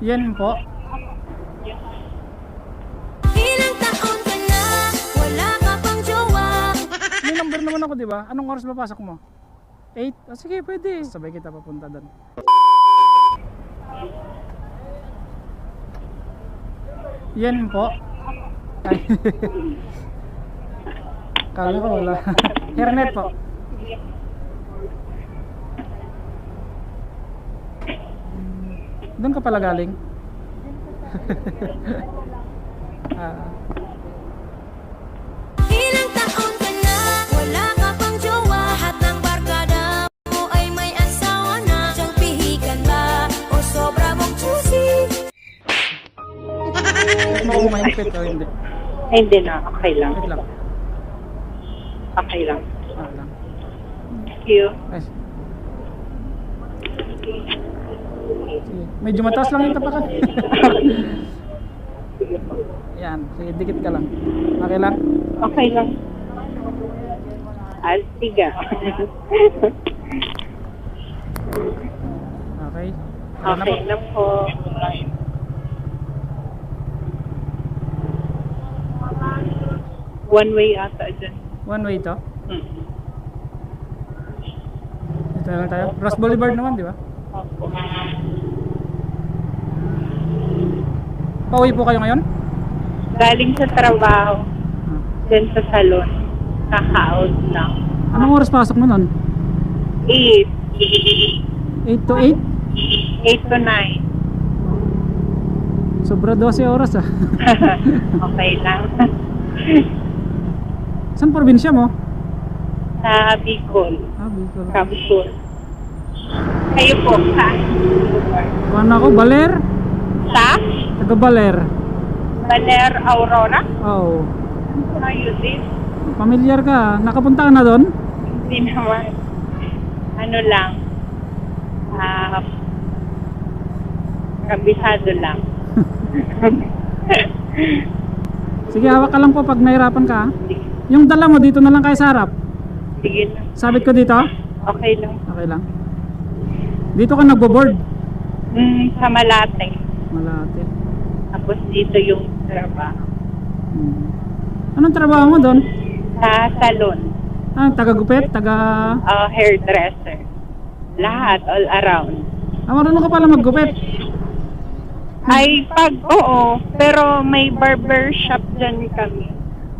Yan po. Ilang taon ka na, wala ka pang jowa May number naman ako, di ba? Anong oras ba pasok mo? 8? Ah, sige, pwede. Sabay kita papunta doon. Yan po. Ay. Kala ko wala. Hairnet po. Doon ka pala galing? ah. Ilang taon ka na, wala ka pang jowa Lahat ng barkada mo ay may asawa na Siyang pihikan ba, o sobra mong choosy Mo ko mahigpit o hindi? Ay, hindi na. Okay lang. Wait lang. Okay lang. Ah, lang. Thank you. Ay. Sige. Medyo mataas lang yung tapakan. Yan. Sige, dikit ka lang. Okay lang? Okay lang. Altiga. Okay. Ayan na okay po. na po. One way ata dyan. One way to. Hmm. Dito lang tayo. Ross Boulevard naman, di ba? Opo. Pauwi po kayo ngayon? Galing sa trabaho, Ah. dyan sa salon. Kaka-out lang. Anong oras pasok mo nun? 8. 8 to 8? 8 to 9. Sobra 12 oras ah. okay lang. Saan probinsya mo? sa Bicol. Ah, Bicol. Kamsul. Kayo po, saan? Kuhan ako, Baler? Sa Taga Baler. Baler Aurora? Oh. Ayun din. Pamilyar ka. Nakapunta ka na doon? Hindi naman. Ano lang. Ah, kabisado lang. Sige, hawak ka lang po pag nahirapan ka. ah. Yung dala mo dito na lang kayo sa harap. Sige na. Sabit ko dito? Okay lang. Okay lang. Dito ka nagbo-board. Mm, sa Malate. Malati. Tapos dito yung trabaho. Hmm. Anong trabaho mo doon? Sa salon. Ah, taga-gupit? Taga... ah, hairdresser. Lahat, all around. Ah, marunong ka pala maggupit. Ay, pag, oo. Pero may barber shop dyan kami.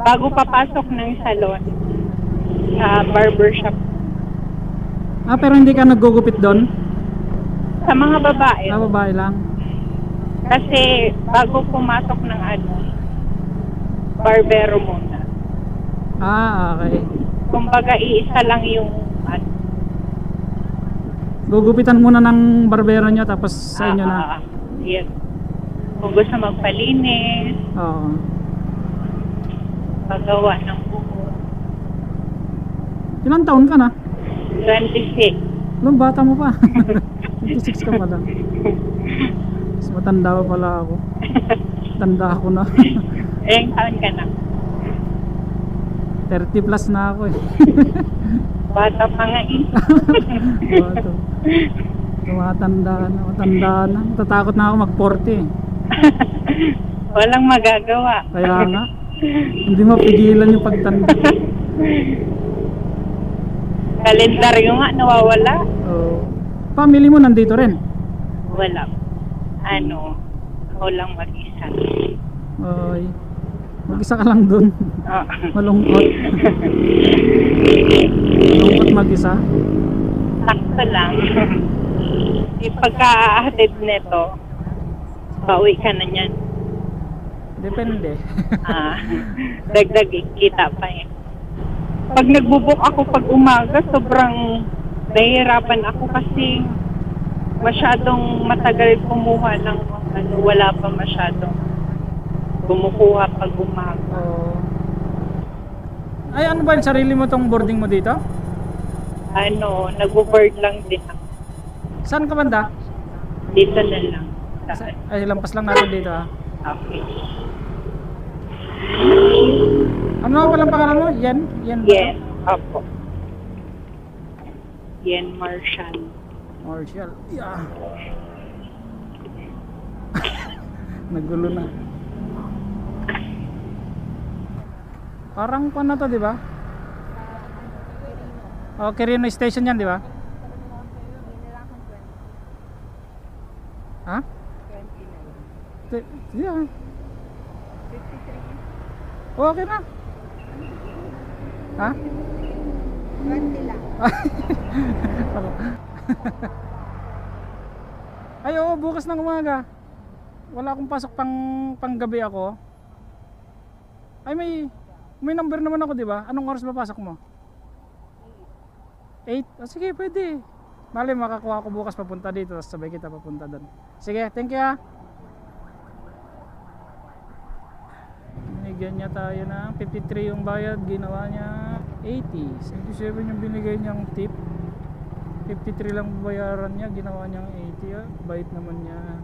Bago papasok ng salon. Sa barber shop. Ah, pero hindi ka naggugupit doon? Sa mga babae. Ah, babae lang. Kasi bago pumasok ng ano, barbero muna. Ah, okay. Kumbaga, iisa lang yung ano. Gugupitan muna ng barbero nyo tapos sa inyo na. ah, ah, yes. Kung gusto magpalinis, Oo. paggawa ng buko. Ilang taon ka na? 26. Alam, bata mo pa. 26 ka pala. Mas matanda pa pala ako. Tanda ako na. Ilang taon ka na? 30 plus na ako eh. Bata pa nga eh. Bata. Tumatanda na, matanda na. Natatakot na ako mag-40 eh. Walang magagawa. Kaya nga, hindi mapigilan yung pagtanda. Kalendaryo nga nawawala. Oh. Family mo nandito rin. Wala. Ano, ako lang mag-isa. Oy. Mag-isa ka lang dun. Ah. Malungkot. Malungkot mag-isa. Sakto lang. Di pagka-hatid nito, pauwi ka na niyan. Depende. Ah, dagdag kita pa eh. Pag nagbubuk ako pag umaga, sobrang nahihirapan ako kasi masyadong matagal kumuha ng ano, wala pa masyadong kumukuha pag umaga. Oh. Ay, ano ba yung sarili mo tong boarding mo dito? Ano, nagbo-board lang din ako. Saan ka banda? Dito na lang. Sa- Ay, lampas lang natin dito ah. Okay. Ano nga palang pangalan mo? Yan? Yan ba? Yes, opo. Yen Marshall. Marshall. Yeah. Nagulo na. Parang pa na to, di ba? Oh, Quirino Station yan, di ba? Ha? 29. Yeah. Oh, okay na. Ha? 20 lang. Ay, oo, bukas ng umaga. Wala akong pasok pang panggabi ako. Ay, may may number naman ako, di ba? Anong oras ba pasok mo? 8? Ah, sige, pwede. Mali, makakuha ko bukas papunta dito, tapos sabay kita papunta doon. Sige, thank you ah. Binigyan niya tayo ng 53 yung bayad, ginawa niya 80. 77 yung binigay niyang tip. 53 lang bayaran niya, ginawa niyang 80 ah. Bait naman niya.